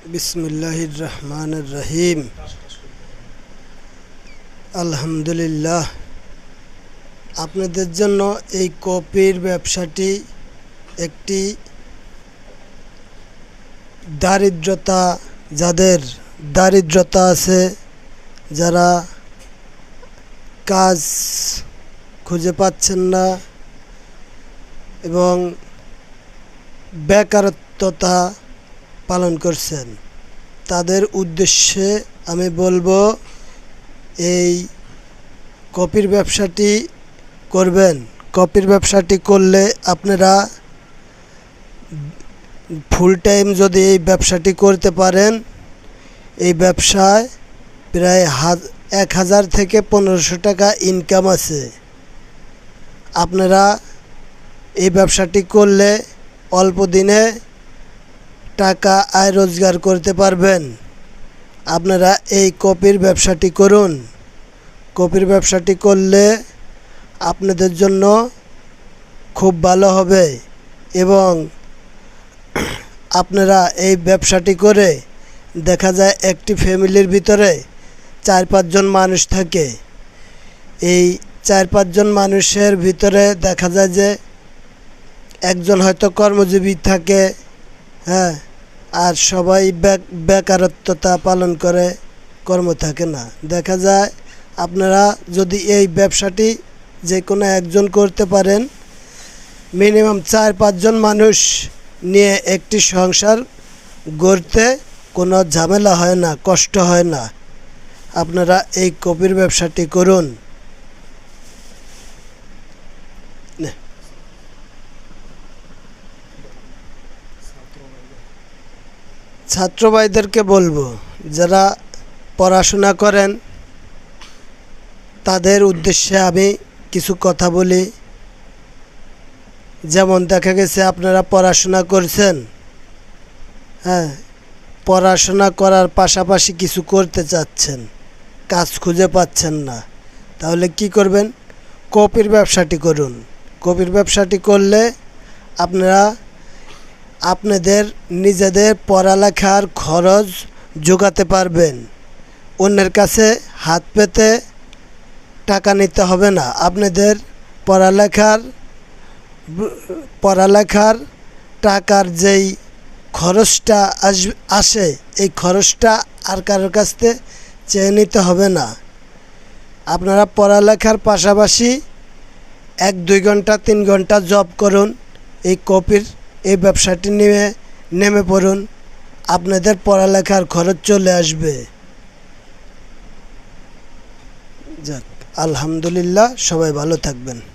বিসমিল্লাহির রহমানির রহিম আলহামদুলিল্লাহ আপনাদের জন্য এই কপির ব্যবসাটি একটি দারিদ্রতা, যাদের দারিদ্রতা আছে, যারা কাজ খুঁজে পাচ্ছেন না এবং বেকারত্বতা পালন করছেন। তাদের উদ্দেশ্যে আমি বলব, এই কপির ব্যবসাটি করবেন। কপির ব্যবসাটি করলে আপনারা ফুল টাইম যদি এই ব্যবসাটি করতে পারেন, এই ব্যবসায় প্রায় এক হাজার থেকে পনেরোশো টাকা ইনকাম আছে। আপনারা এই ব্যবসাটি করলে অল্প দিনে টাকা আয় রোজগার করতে পারবেন। আপনারা এই কপির ব্যবসাটি করুন। কপির ব্যবসাটি করলে আপনাদের জন্য খুব ভালো হবে এবং আপনারা এই ব্যবসাটি করে দেখা যায় একটি ফ্যামিলির ভিতরে চার পাঁচজন মানুষ থাকে। এই চার পাঁচজন মানুষের ভিতরে দেখা যায় যে একজন হয়তো কর্মজীবী থাকে হ্যাঁ আর সবাই বেক বেকারত্বতা পালন করে, কর্ম থাকে না। দেখা যায়, আপনারা যদি এই ব্যবসাটি যে কোনো একজন করতে পারেন, মিনিমাম চার পাঁচজন মানুষ নিয়ে একটি সংসার গড়তে কোনো ঝামেলা হয় না, কষ্ট হয় না। আপনারা এই কপির ব্যবসাটি করুন। ছাত্র ভাইদেরকে বলব, যারা পড়াশোনা করেন, তাদের উদ্দেশ্যে আমি কিছু কথা বলি। যেমন দেখা গেছে, আপনারা পড়াশোনা করছেন হ্যাঁ পড়াশোনা করার পাশাপাশি কিছু করতে চাচ্ছেন, কাজ খুঁজে পাচ্ছেন না, তাহলে কি করবেন? কপির ব্যবসাটি করুন। কপির ব্যবসাটি করলে আপনারা আপনাদের নিজেদের পড়ালেখার খরচ যোগাতে পারবেন। অন্যের কাছে হাত পেতে টাকা নিতে হবে না। আপনাদের পড়ালেখার পড়ালেখার টাকার যেই খরচটা আস, আসে, এই খরচটা আর কারোর কাছ থেকে চেয়ে নিতে হবে না। আপনারা পড়ালেখার পাশাপাশি এক, দুই ঘণ্টা, তিন ঘণ্টা জব করুন। এই কপির এই ব্যবসাটি নিয়ে নেমে পড়ুন। আপনাদের পড়ালেখার খরচ চলে আসবে। যাক, আলহামদুলিল্লাহ, সবাই ভালো থাকবেন।